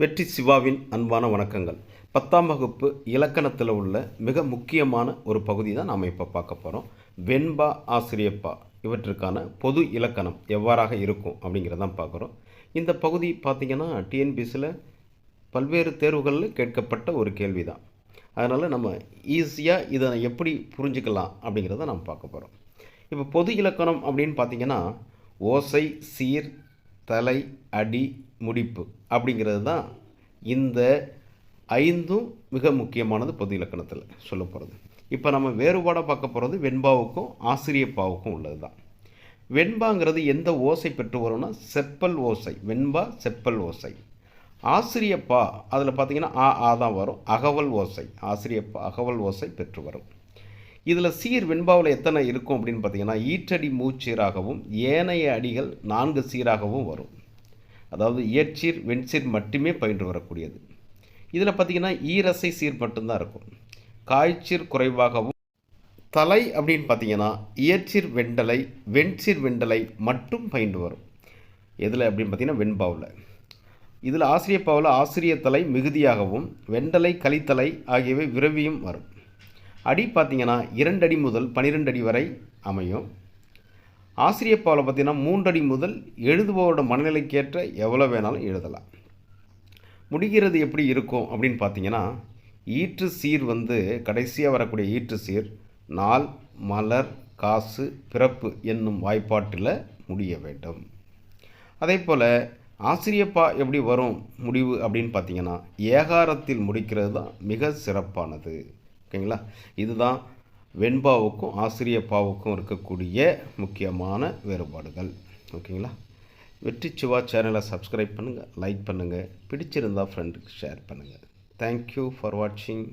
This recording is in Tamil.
வெற்றி சிவாவின் அன்பான வணக்கங்கள். பத்தாம் வகுப்பு இலக்கணத்தில் உள்ள மிக முக்கியமான ஒரு பகுதி தான் நாம் இப்போ பார்க்க போகிறோம் வெண்பா ஆசிரியப்பா இவற்றுக்கான பொது இலக்கணம் எவ்வாறாக இருக்கும் அப்படிங்கிறதான் பார்க்குறோம் இந்த பகுதி பார்த்திங்கன்னா டிஎன்பிஎஸ்சியில் பல்வேறு தேர்வுகளில் கேட்கப்பட்ட ஒரு கேள்வி தான். அதனால் நம்ம ஈஸியாக இதை எப்படி புரிஞ்சுக்கலாம் அப்படிங்கிறத நம்ம பார்க்க போகிறோம் இப்போ பொது இலக்கணம் அப்படின்னு பார்த்தீங்கன்னா ஓசை சீர் தலை அடி முடிப்பு அப்படிங்கிறது தான் இந்த ஐந்தும் மிக முக்கியமானது பொது இலக்கணத்தில் சொல்ல போகிறது இப்போ நம்ம வேறுபாடாக பார்க்க போகிறது வெண்பாவுக்கும் ஆசிரியப்பாவுக்கும் உள்ளது தான். வெண்பாங்கிறது எந்த ஓசை பெற்று வரும்னா செப்பல் ஓசை வெண்பா செப்பல் ஓசை. ஆசிரியப்பா அதில் பார்த்தீங்கன்னா ஆ ஆ தான் வரும். அகவல் ஓசை ஆசிரியப்பா அகவல் ஓசை பெற்று வரும். இதில் சீர் வெண்பாவில் எத்தனை இருக்கும் அப்படின்னு பார்த்தீங்கன்னா ஈற்றடி மூச்சீராகவும் ஏனைய அடிகள் நான்கு சீராகவும் வரும். அதாவது இயற்சீர் வெண்சீர் மட்டுமே பயின்று வரக்கூடியது. இதில் பார்த்தீங்கன்னா ஈரசை சீர் மட்டும்தான் இருக்கும். காய்ச்சீர் குறைவாகவும் தலை அப்படின்னு பார்த்தீங்கன்னா இயற்சீர் வெண்டலை வெண்சீர் வெண்டலை மட்டும் பயின்று வரும். எதில் அப்படின்னு பார்த்தீங்கன்னா வெண்பாவில். இதில் ஆசிரியப்பாவில் ஆசிரியர் தலை மிகுதியாகவும் வெண்டலை கலித்தலை ஆகியவை விரவியும் வரும். அடி பார்த்திங்கன்னா இரண்டு அடி முதல் பன்னிரெண்டு அடி வரை அமையும். ஆசிரியப்பாவில் பார்த்தீங்கன்னா மூன்றடி முதல் எழுதுபவரோட மனநிலைக்கேற்ற எவ்வளோ வேணாலும் எழுதலாம். முடிகிறது எப்படி இருக்கும் அப்படின்னு பார்த்தீங்கன்னா ஈற்று சீர் வந்து கடைசியாக வரக்கூடிய ஈற்று சீர் நாள் மலர் காசு பிறப்பு என்னும் வாய்ப்பாட்டில் முடிய வேண்டும். அதே போல் ஆசிரியப்பா எப்படி வரும் முடிவு அப்படின்னு பார்த்தீங்கன்னா ஏகாரத்தில் முடிக்கிறது தான் மிக சிறப்பானது. ஓகேங்களா? இதுதான் வெண்பாவுக்கும் ஆசிரியப்பாவுக்கும் இருக்கக்கூடிய முக்கியமான வேறுபாடுகள். ஓகேங்களா? வெற்றி சிவா சேனலை சப்ஸ்கிரைப் பண்ணுங்கள் லைக் பண்ணுங்கள் பிடிச்சிருந்தால் ஃப்ரெண்டுக்கு ஷேர் பண்ணுங்கள் தேங்க்யூ ஃபார் வாட்சிங்